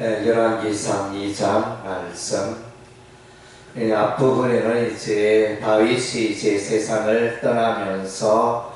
에, 열왕기상 2장 말씀 예, 앞부분에는 이제 다윗이 이제 세상을 떠나면서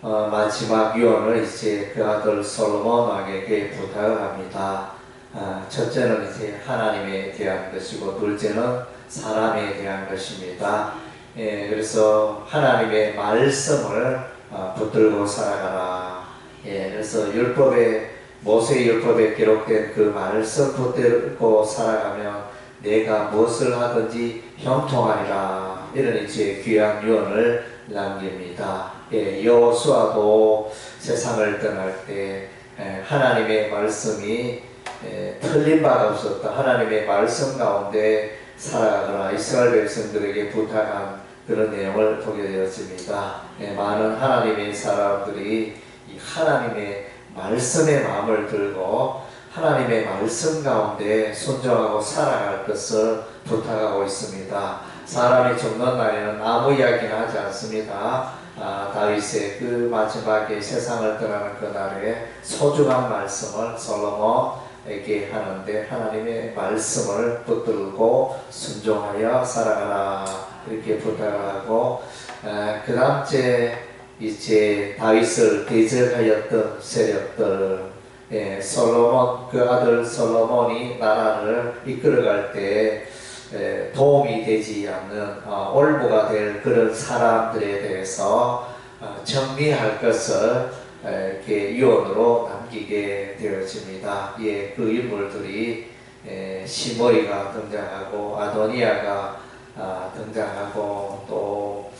어, 마지막 유언을 이제 그 아들 솔로몬 왕에게 부탁을 합니다. 아, 첫째는 이제 하나님에 대한 것이고 둘째는 사람에 대한 것입니다. 예, 그래서 하나님의 말씀을 어, 붙들고 살아가라. 예, 그래서 율법에 모세 율법에 기록된 그 말씀 붙들고 살아가면 내가 무엇을 하든지 형통하리라 이런 이제 귀한 유언을 남깁니다. 예, 여호수아도 세상을 떠날 때 예, 하나님의 말씀이 예, 틀린 바가 없었다. 하나님의 말씀 가운데 살아가거나 이스라엘 백성들에게 부탁한 그런 내용을 보게 되었습니다. 예, 많은 하나님의 사람들이 이 하나님의 말씀의 마음을 들고 하나님의 말씀 가운데 순종하고 살아갈 것을 부탁하고 있습니다. 사람이 죽는 날에는 아무 이야기는 하지 않습니다. 아, 다윗의 그 마지막에 세상을 떠나는 그날에 소중한 말씀을 솔로몬에게 하는데 하나님의 말씀을 붙들고 순종하여 살아가라 이렇게 부탁하고 아, 그 다음째 이제 다윗을 대적하였던 세력들 예, 솔로몬 그 아들 솔로몬이 나라를 이끌어갈 때 에, 도움이 되지 않는 어, 올무가 될 그런 사람들에 대해서 어, 정리할 것을 에, 이렇게 유언으로 남기게 되어집니다. 예, 그 인물들이 에, 시므이가 등장하고 아도니아가 아, 등장하고 또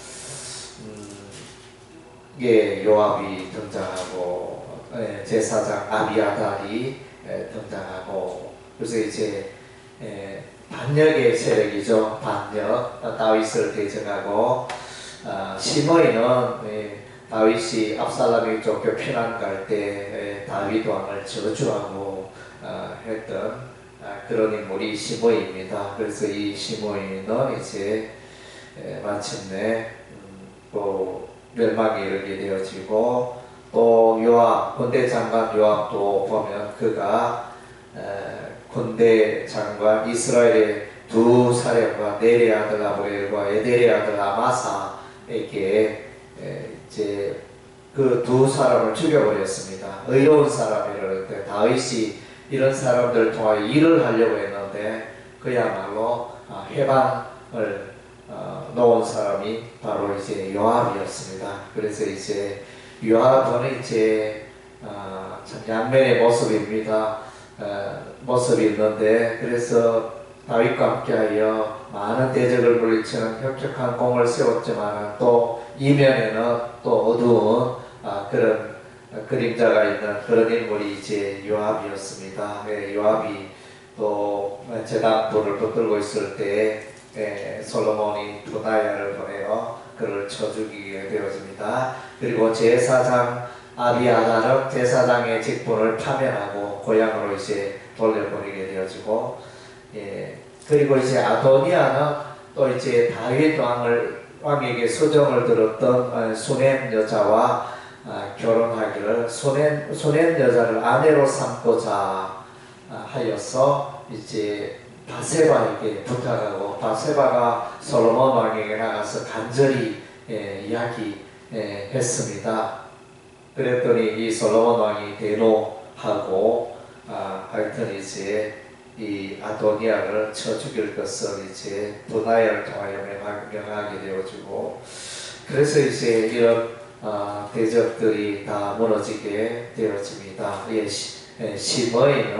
음, 예, 요압이 등장하고 예, 제사장 아비아달이 예, 등장하고 그래서 이제 예, 반역의 세력이죠. 반역 어, 다윗을 대적하고 아, 시므이는 예, 다윗이 압살람이 쫓겨 피난 갈때 예, 다윗 왕을 저주하고 아, 했던 아, 그런 인물이 시므이입니다. 그래서 이 시므이는 이제 예, 마침내 음, 또 멸망에 이르게 되어지고 또 요압 군대 장관 요압도 보면 그가 에, 군대 장관 이스라엘의 두 사령과 네리 아들 아브엘과 에데리 아들 아마사에게 에, 이제 그 두 사람을 죽여버렸습니다. 의로운 사람이라는데 다윗이 이런 사람들을 통하여 일을 하려고 했는데 그야말로 아, 해방을 어, 놓은 사람이 바로 이제 요압이었습니다. 그래서 이제 요압은 이제 어, 참 양면의 모습입니다. 어, 모습이 있는데 그래서 다윗과 함께하여 많은 대적을 물리치는 혁혁한 공을 세웠지만 또 이면에는 또 어두운 아, 그런 그림자가 있는 그런 인물이 이제 요압이었습니다. 네, 요압이 또 제단불을 붙들고 있을 때 예, 솔로몬이 도나야를 보내어 그를 쳐 죽이게 되어집니다. 그리고 제사장 아비아다는 제사장의 직분을 파면하고 고향으로 이제 돌려보내게 되어지고 예, 그리고 이제 아도니아는 또 이제 다윗 왕을 왕에게 수정을 들었던 어, 수냄 여자와 아, 결혼하기를 수냄 수냄 여자를 아내로 삼고자 아, 하여서 이제 바세바에게 부탁하고 바세바가 솔로몬 왕에게 나가서 간절히 예, 이야기했습니다. 그랬더니 이 솔로몬 왕이 대노하고 아, 하여튼 이제 이 아도니아를 쳐 죽일 것을 이제 도나야를 통하여 명하- 명하게 되어지고 그래서 이제 이런 아, 대적들이 다 무너지게 되어집니다. 예, 시, 예, 시므이는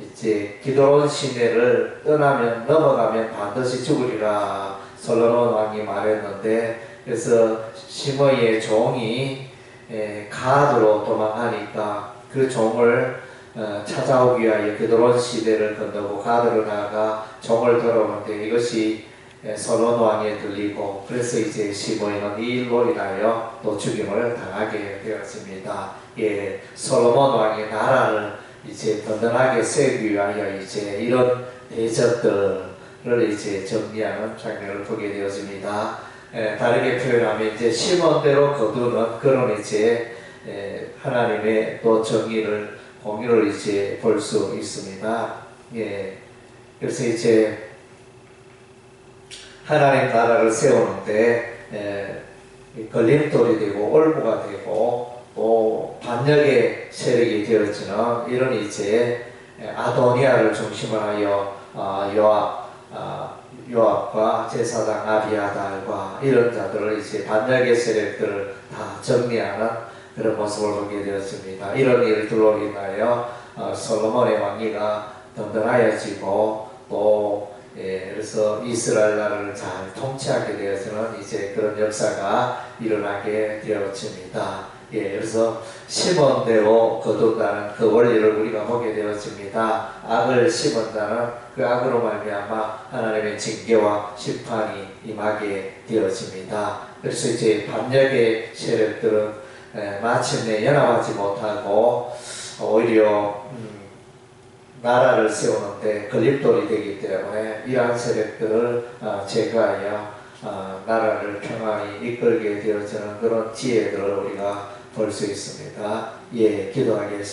이제 기도원 시내를 떠나면 넘어가면 반드시 죽으리라 솔로몬 왕이 말했는데 그래서 시므이의 종이 에, 가드로 도망하니까 그 종을 어, 찾아오기 위하여 기도론 시대를 건너고 가드로 나가 종을 돌아오는데 이것이 에, 솔로몬 왕에 들리고 그래서 이제 시므이는 이 일로 인하여 또 죽임을 당하게 되었습니다. 예, 솔로몬 왕의 나라를 이제 든든하게 세우기 위하여 이제 이런 대적들을 이제 정리하는 장면을 보게 되었습니다. 에, 다르게 표현하면 이제 심원대로 거두는 그런 이제 에, 하나님의 또 정의를 공의를 이제 볼 수 있습니다. 예. 그래서 이제 하나님 나라를 세우는데 에, 이 걸림돌이 되고 올무가 되고 또 반역의 세력이 되어지는 이런 이제 에, 아도니아를 중심으로 하여 아, 요압 아, 요압과 제사장 아비아달과 이런 자들을 이제 반역의 세력들을 다 정리하는 그런 모습을 보게 되었습니다. 이런 일들로 인하여 어, 솔로몬의 왕위가 든든하여지고 또 예, 그래서 이스라엘 나라를 잘 통치하게 되어서는 이제 그런 역사가 일어나게 되었습니다. 예, 그래서 심은 대로 거둔다는 그 원리를 우리가 보게 되었습니다. 악을 심은 자는 그 악으로 말미암아 하나님의 징계와 심판이 임하게 되었습니다. 그래서 이제 반역의 세력들은 에, 마침내 연합하지 못하고 오히려 음, 나라를 세우는데 걸림돌이 되기 때문에 이러한 세력들을 어, 제거하여 어, 나라를 평안히 이끌게 되어지는 그런 지혜들을 우리가 볼 수 있습니다. 예, 기도하겠습니다.